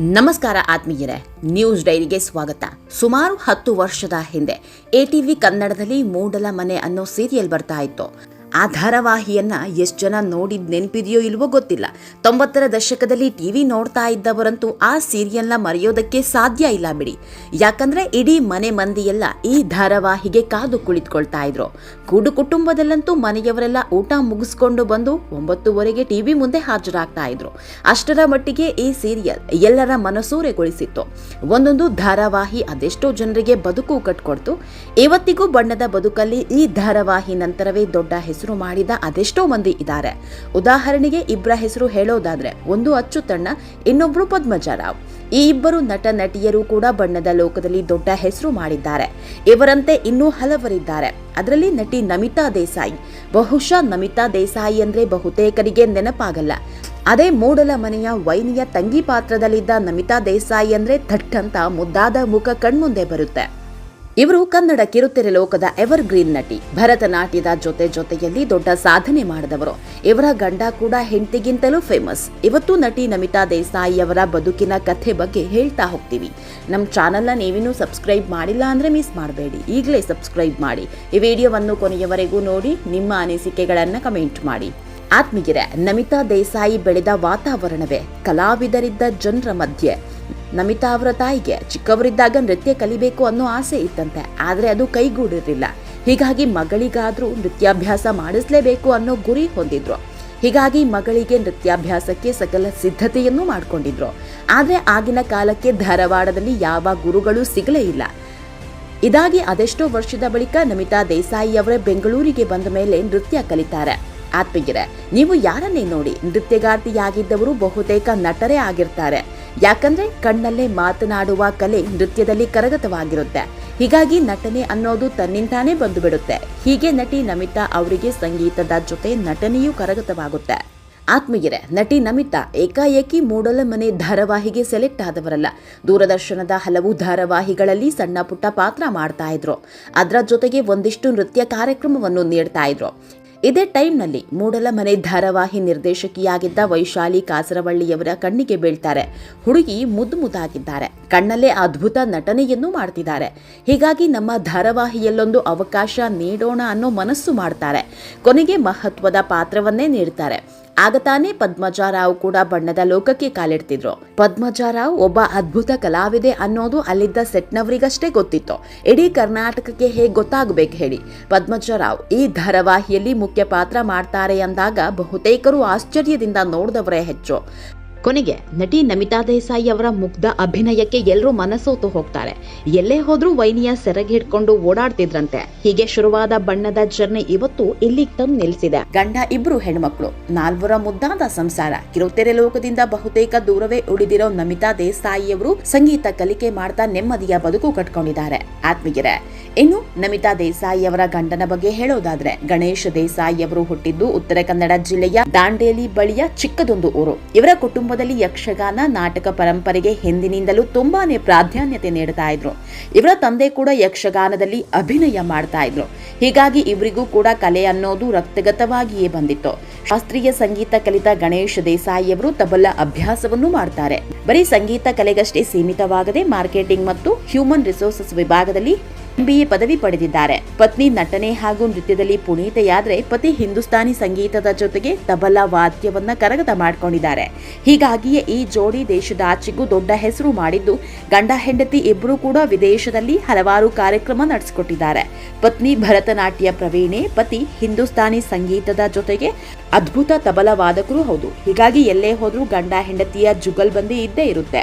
ನಮಸ್ಕಾರ ಆತ್ಮೀಯರೇ, ನ್ಯೂಸ್ ಡೈರಿಗೆ ಸ್ವಾಗತ. ಸುಮಾರು ಹತ್ತು ವರ್ಷದ ಹಿಂದೆ, ಎಟಿವಿ ಕನ್ನಡದಲ್ಲಿ ಮೂಡಲ ಮನೆ ಅನ್ನೋ ಸೀರಿಯಲ್ ಬರ್ತಾ ಇತ್ತು. ಧಾರಾವಾಹಿಯನ್ನ ಎಷ್ಟು ಜನ ನೋಡಿದ ನೆನಪಿದೆಯೋ ಇಲ್ವೋ ಗೊತ್ತಿಲ್ಲ. ತೊಂಬತ್ತರ ದಶಕದಲ್ಲಿ ಟಿವಿ ನೋಡ್ತಾ ಇದ್ದವರಂತೂ ಆ ಸೀರಿಯಲ್ನ ಮರೆಯೋದಕ್ಕೆ ಸಾಧ್ಯ ಇಲ್ಲ ಬಿಡಿ. ಯಾಕಂದ್ರೆ ಇಡೀ ಮನೆ ಮಂದಿಯೆಲ್ಲ ಈ ಧಾರಾವಾಹಿಗೆ ಕಾದು ಕುಳಿತುಕೊಳ್ತಾ ಇದ್ರು. ಕೂಡು ಕುಟುಂಬದಲ್ಲಂತೂ ಮನೆಯವರೆಲ್ಲ ಊಟ ಮುಗಿಸ್ಕೊಂಡು ಬಂದು ಒಂಬತ್ತುವರೆಗೆ ಟಿವಿ ಮುಂದೆ ಹಾಜರಾಗ್ತಾ ಇದ್ರು. ಅಷ್ಟರ ಮಟ್ಟಿಗೆ ಈ ಸೀರಿಯಲ್ ಎಲ್ಲರ ಮನಸೂರೆಗೊಳಿಸಿತ್ತು. ಒಂದೊಂದು ಧಾರಾವಾಹಿ ಅದೆಷ್ಟೋ ಜನರಿಗೆ ಬದುಕು ಕಟ್ಕೊಡ್ತು. ಇವತ್ತಿಗೂ ಬಣ್ಣದ ಬದುಕಲ್ಲಿ ಈ ಧಾರಾವಾಹಿ ನಂತರವೇ ದೊಡ್ಡ ಹೆಸರು. ಮಾಡಿದ ಅದೆಷ್ಟೋ ಮಂದಿ ಇದ್ದಾರೆ. ಉದಾಹರಣೆಗೆ ಇಬ್ಬರ ಹೆಸರು ಹೇಳೋದಾದ್ರೆ ಒಂದು ಅಚ್ಚುತಣ್ಣ ಇನ್ನೊಬ್ರು ಪದ್ಮಜರಾವ್. ಈ ಇಬ್ಬರು ನಟ ನಟಿಯರು ಕೂಡ ಬಣ್ಣದ ಲೋಕದಲ್ಲಿ ದೊಡ್ಡ ಹೆಸರು ಮಾಡಿದ್ದಾರೆ. ಇವರಂತೆ ಇನ್ನೂ ಹಲವರಿದ್ದಾರೆ. ಅದರಲ್ಲಿ ನಟಿ ನಮಿತಾ ದೇಸಾಯಿ. ಬಹುಶಃ ನಮಿತಾ ದೇಸಾಯಿ ಅಂದ್ರೆ ಬಹುತೇಕರಿಗೆ ನೆನಪಾಗಲ್ಲ. ಅದೇ ಮೂಡಲ ಮನೆಯ ವೈನಿಯ ತಂಗಿ ಪಾತ್ರದಲ್ಲಿದ್ದ ನಮಿತಾ ದೇಸಾಯಿ ಅಂದ್ರೆ ಥಟ್ಟಂತ ಮುದ್ದಾದ ಮುಖ ಕಣ್ಮುಂದೆ ಬರುತ್ತೆ. ಇವರು ಕನ್ನಡ ಕಿರುತೆರೆ ಲೋಕದ ಎವರ್ ಗ್ರೀನ್ ನಟಿ. ಭರತನಾಟ್ಯದ ಜೊತೆ ಜೊತೆಯಲ್ಲಿ ದೊಡ್ಡ ಸಾಧನೆ ಮಾಡಿದವರು. ಇವರ ಗಂಡ ಕೂಡ ಹೆಂಡತಿಗಿಂತಲೂ ಫೇಮಸ್ ಇವತ್ತು ನಟಿ ನಮಿತಾ ದೇಸಾಯಿ ಅವರ ಬದುಕಿನ ಕಥೆ ಬಗ್ಗೆ ಹೇಳ್ತಾ ಹೋಗ್ತೀವಿ. ನಮ್ಮ ಚಾನಲ್ನ ನೀವಿನ್ನೂ ಸಬ್ಸ್ಕ್ರೈಬ್ ಮಾಡಿಲ್ಲ ಅಂದ್ರೆ ಮಿಸ್ ಮಾಡಬೇಡಿ. ಈಗಲೇ ಸಬ್ಸ್ಕ್ರೈಬ್ ಮಾಡಿ. ಈ ವಿಡಿಯೋವನ್ನು ಕೊನೆಯವರೆಗೂ ನೋಡಿ, ನಿಮ್ಮ ಅನಿಸಿಕೆಗಳನ್ನು ಕಮೆಂಟ್ ಮಾಡಿ. ಆತ್ಮೀಯರೇ, ನಮಿತಾ ದೇಸಾಯಿ ಬೆಳೆದ ವಾತಾವರಣವೇ ಕಲಾವಿದರಿದ್ದ ಜನರ ಮಧ್ಯೆ. ನಮಿತಾ ಅವರ ತಾಯಿಗೆ ಚಿಕ್ಕವರಿದ್ದಾಗ ನೃತ್ಯ ಕಲಿಬೇಕು ಅನ್ನೋ ಆಸೆ ಇತ್ತಂತೆ, ಆದರೆ ಅದು ಕೈಗೂಡಿರಲಿಲ್ಲ. ಹೀಗಾಗಿ ಮಗಳಿಗಾದರೂ ನೃತ್ಯಾಭ್ಯಾಸ ಮಾಡಿಸಲೇಬೇಕು ಅನ್ನೋ ಗುರಿ ಹೊಂದಿದ್ರು. ಹೀಗಾಗಿ ಮಗಳಿಗೆ ನೃತ್ಯಾಭ್ಯಾಸಕ್ಕೆ ಸಕಲ ಸಿದ್ಧತೆಯನ್ನು ಮಾಡಿಕೊಂಡಿದ್ರು. ಆದರೆ ಆಗಿನ ಕಾಲಕ್ಕೆ ಧಾರವಾಡದಲ್ಲಿ ಯಾವ ಗುರುಗಳು ಸಿಗಲೇ ಇಲ್ಲ. ಇದಾಗಿ ಅದೆಷ್ಟೋ ವರ್ಷದ ಬಳಿಕ ನಮಿತಾ ದೇಸಾಯಿ ಅವರೇ ಬೆಂಗಳೂರಿಗೆ ಬಂದ ಮೇಲೆ ನೃತ್ಯ ಕಲಿತಾರೆ. ಆತ್ಮೀಯರೇ, ನೀವು ಯಾರನ್ನೇ ನೋಡಿ ನೃತ್ಯಗಾರ್ತಿಯಾಗಿದ್ದವರು ಬಹುತೇಕ ನಟರೇ ಆಗಿರ್ತಾರೆ. ಯಾಕಂದ್ರೆ ಕಣ್ಣಲ್ಲೇ ಮಾತನಾಡುವ ಕಲೆ ನೃತ್ಯದಲ್ಲಿ ಕರಗತವಾಗಿರುತ್ತೆ. ಹೀಗಾಗಿ ನಟನೆ ಅನ್ನೋದು ತನ್ನಿಂದಾನೇ ಬಂದು ಬಿಡುತ್ತೆ ಹೀಗೆ ನಟಿ ನಮಿತಾ ಅವರಿಗೆ ಸಂಗೀತದ ಜೊತೆ ನಟನೆಯೂ ಕರಗತವಾಗುತ್ತೆ. ಆತ್ಮೀಯರೇ, ನಟಿ ನಮಿತಾ ಏಕಾಏಕಿ ಮೂಡಲ ಮನೆ ಧಾರಾವಾಹಿಗೆ ಸೆಲೆಕ್ಟ್ ಆದವರಲ್ಲ. ದೂರದರ್ಶನದ ಹಲವು ಧಾರಾವಾಹಿಗಳಲ್ಲಿ ಸಣ್ಣ ಪುಟ್ಟ ಪಾತ್ರ ಮಾಡ್ತಾ ಇದ್ರು. ಅದರ ಜೊತೆಗೆ ಒಂದಿಷ್ಟು ನೃತ್ಯ ಕಾರ್ಯಕ್ರಮವನ್ನು ನೀಡ್ತಾ ಇದ್ರು. ಇದೇ ಟೈಮ್ನಲ್ಲಿ ಮೂಡಲ ಮನೆ ಧಾರಾವಾಹಿ ನಿರ್ದೇಶಕಿಯಾಗಿದ್ದ ವೈಶಾಲಿ ಕಾಸರವಳ್ಳಿಯವರ ಕಣ್ಣಿಗೆ ಬೀಳ್ತಾರೆ. ಹುಡುಗಿ ಮುದ್ದು ಮುದ್ದಾಗಿದ್ದಾರೆ. ಕಣ್ಣಲ್ಲೇ ಅದ್ಭುತ ನಟನೆಯನ್ನು ಮಾಡ್ತಿದ್ದಾರೆ. ಹೀಗಾಗಿ ನಮ್ಮ ಧಾರಾವಾಹಿಯಲ್ಲೊಂದು ಅವಕಾಶ ನೀಡೋಣ ಅನ್ನೋ ಮನಸ್ಸು ಮಾಡ್ತಾರೆ. ಕೊನೆಗೆ ಮಹತ್ವದ ಪಾತ್ರವನ್ನೇ ನೀಡ್ತಾರೆ. ಆಗ ತಾನೇ ಪದ್ಮಜಾರಾವ್ ಕೂಡ ಬಣ್ಣದ ಲೋಕಕ್ಕೆ ಕಾಲಿಡ್ತಿದ್ರು. ಪದ್ಮಜಾರಾವ್ ಒಬ್ಬ ಅದ್ಭುತ ಕಲಾವಿದೆ ಅನ್ನೋದು ಅಲ್ಲಿದ್ದ ಸೆಟ್ನವರಿಗಷ್ಟೇ ಗೊತ್ತಿತ್ತು. ಇಡೀ ಕರ್ನಾಟಕಕ್ಕೆ ಹೇಗೆ ಗೊತ್ತಾಗಬೇಕು ಹೇಳಿ. ಪದ್ಮಜಾರಾವ್ ಈ ಧಾರಾವಾಹಿಯಲ್ಲಿ ಮುಖ್ಯ ಪಾತ್ರ ಮಾಡ್ತಾರೆ ಅಂದಾಗ ಬಹುತೇಕರು ಆಶ್ಚರ್ಯದಿಂದ ನೋಡಿದವರೇ ಹೆಚ್ಚು. ಕೊನೆಗೆ ನಟಿ ನಮಿತಾ ದೇಸಾಯಿ ಅವರ ಮುಗ್ಧ ಅಭಿನಯಕ್ಕೆ ಎಲ್ಲರೂ ಮನಸೋತು ಹೋಗ್ತಾರೆ. ಎಲ್ಲೇ ಹೋದ್ರೂ ವೈನಿಯ ಸೆರಗಿ ಹಿಡ್ಕೊಂಡು ಓಡಾಡ್ತಿದ್ರಂತೆ. ಹೀಗೆ ಶುರುವಾದ ಬಣ್ಣದ ಜರ್ನಿ ಇವತ್ತು ಇಲ್ಲಿಗೆ ತಂದು ನಿಲ್ಸಿದೆ. ಗಂಡ, ಇಬ್ರು ಹೆಣ್ಮಕ್ಳು, ನಾಲ್ವರ ಮುದ್ದಾದ ಸಂಸಾರ. ಕಿರುತೆರೆ ಲೋಕದಿಂದ ಬಹುತೇಕ ದೂರವೇ ಉಳಿದಿರೋ ನಮಿತಾ ದೇಸಾಯಿಯವರು ಸಂಗೀತ ಕಲಿಕೆ ಮಾಡ್ತಾ ನೆಮ್ಮದಿಯ ಬದುಕು ಕಟ್ಕೊಂಡಿದ್ದಾರೆ. ಆತ್ಮೀಯರೇ, ಇನ್ನು ನಮಿತಾ ದೇಸಾಯಿ ಅವರ ಗಂಡನ ಬಗ್ಗೆ ಹೇಳೋದಾದ್ರೆ, ಗಣೇಶ ದೇಸಾಯಿ ಅವರು ಹುಟ್ಟಿದ್ದು ಉತ್ತರ ಕನ್ನಡ ಜಿಲ್ಲೆಯ ದಾಂಡೇಲಿ ಬಳಿಯ ಚಿಕ್ಕದೊಂದು ಊರು. ಇವರ ಕುಟುಂಬದಲ್ಲಿ ಯಕ್ಷಗಾನ ನಾಟಕ ಪರಂಪರೆಗೆ ಹಿಂದಿನಿಂದಲೂ ತುಂಬಾನೇ ಪ್ರಾಧಾನ್ಯತೆ ನೀಡ್ತಾ ಇದ್ರು. ಇವರ ತಂದೆ ಕೂಡ ಯಕ್ಷಗಾನದಲ್ಲಿ ಅಭಿನಯ ಮಾಡ್ತಾ ಇದ್ರು. ಹೀಗಾಗಿ ಇವರಿಗೂ ಕೂಡ ಕಲೆ ಅನ್ನೋದು ರಕ್ತಗತವಾಗಿಯೇ ಬಂದಿತ್ತು. ಶಾಸ್ತ್ರೀಯ ಸಂಗೀತ ಕಲಿತ ಗಣೇಶ್ ದೇಸಾಯಿ ಅವರು ತಬಲ ಅಭ್ಯಾಸವನ್ನು ಮಾಡ್ತಾರೆ. ಬರೀ ಸಂಗೀತ ಕಲೆಗಷ್ಟೇ ಸೀಮಿತವಾಗದೆ ಮಾರ್ಕೆಟಿಂಗ್ ಮತ್ತು ಹ್ಯೂಮನ್ ರಿಸೋರ್ಸಸ್ ವಿಭಾಗದಲ್ಲಿ ಎಂಬಿಎ ಪದವಿ ಪಡೆದಿದ್ದಾರೆ. ಪತ್ನಿ, ನಟನೆ ಹಾಗೂ ನೃತ್ಯದಲ್ಲಿ ಪುನೀತೆಯಾದ್ರೆ ಪತಿ ಹಿಂದೂಸ್ತಾನಿ ಸಂಗೀತದ ಜೊತೆಗೆ ತಬಲಾ ವಾದ್ಯವನ್ನ ಕರಗತ ಮಾಡಿಕೊಂಡಿದ್ದಾರೆ. ಹೀಗಾಗಿಯೇ ಈ ಜೋಡಿ ದೇಶದ ಆಚೆಗೂ ದೊಡ್ಡ ಹೆಸರು ಮಾಡಿದ್ದು, ಗಂಡ, ಹೆಂಡತಿ ಇಬ್ಬರು ಕೂಡ ವಿದೇಶದಲ್ಲಿ ಹಲವಾರು ಕಾರ್ಯಕ್ರಮ ನಡೆಸಿಕೊಟ್ಟಿದ್ದಾರೆ. ಪತ್ನಿ ಭರತನಾಟ್ಯ ಪ್ರವೀಣೆ, ಪತಿ ಹಿಂದೂಸ್ತಾನಿ ಸಂಗೀತದ ಜೊತೆಗೆ ಅದ್ಭುತ ತಬಲ ವಾದಕರು ಹೌದು. ಹೀಗಾಗಿ ಎಲ್ಲೇ ಹೋದ್ರೂ ಗಂಡ, ಹೆಂಡತಿಯ ಜುಗಲ್ಬಂದಿ ಇದ್ದೇ ಇರುತ್ತೆ.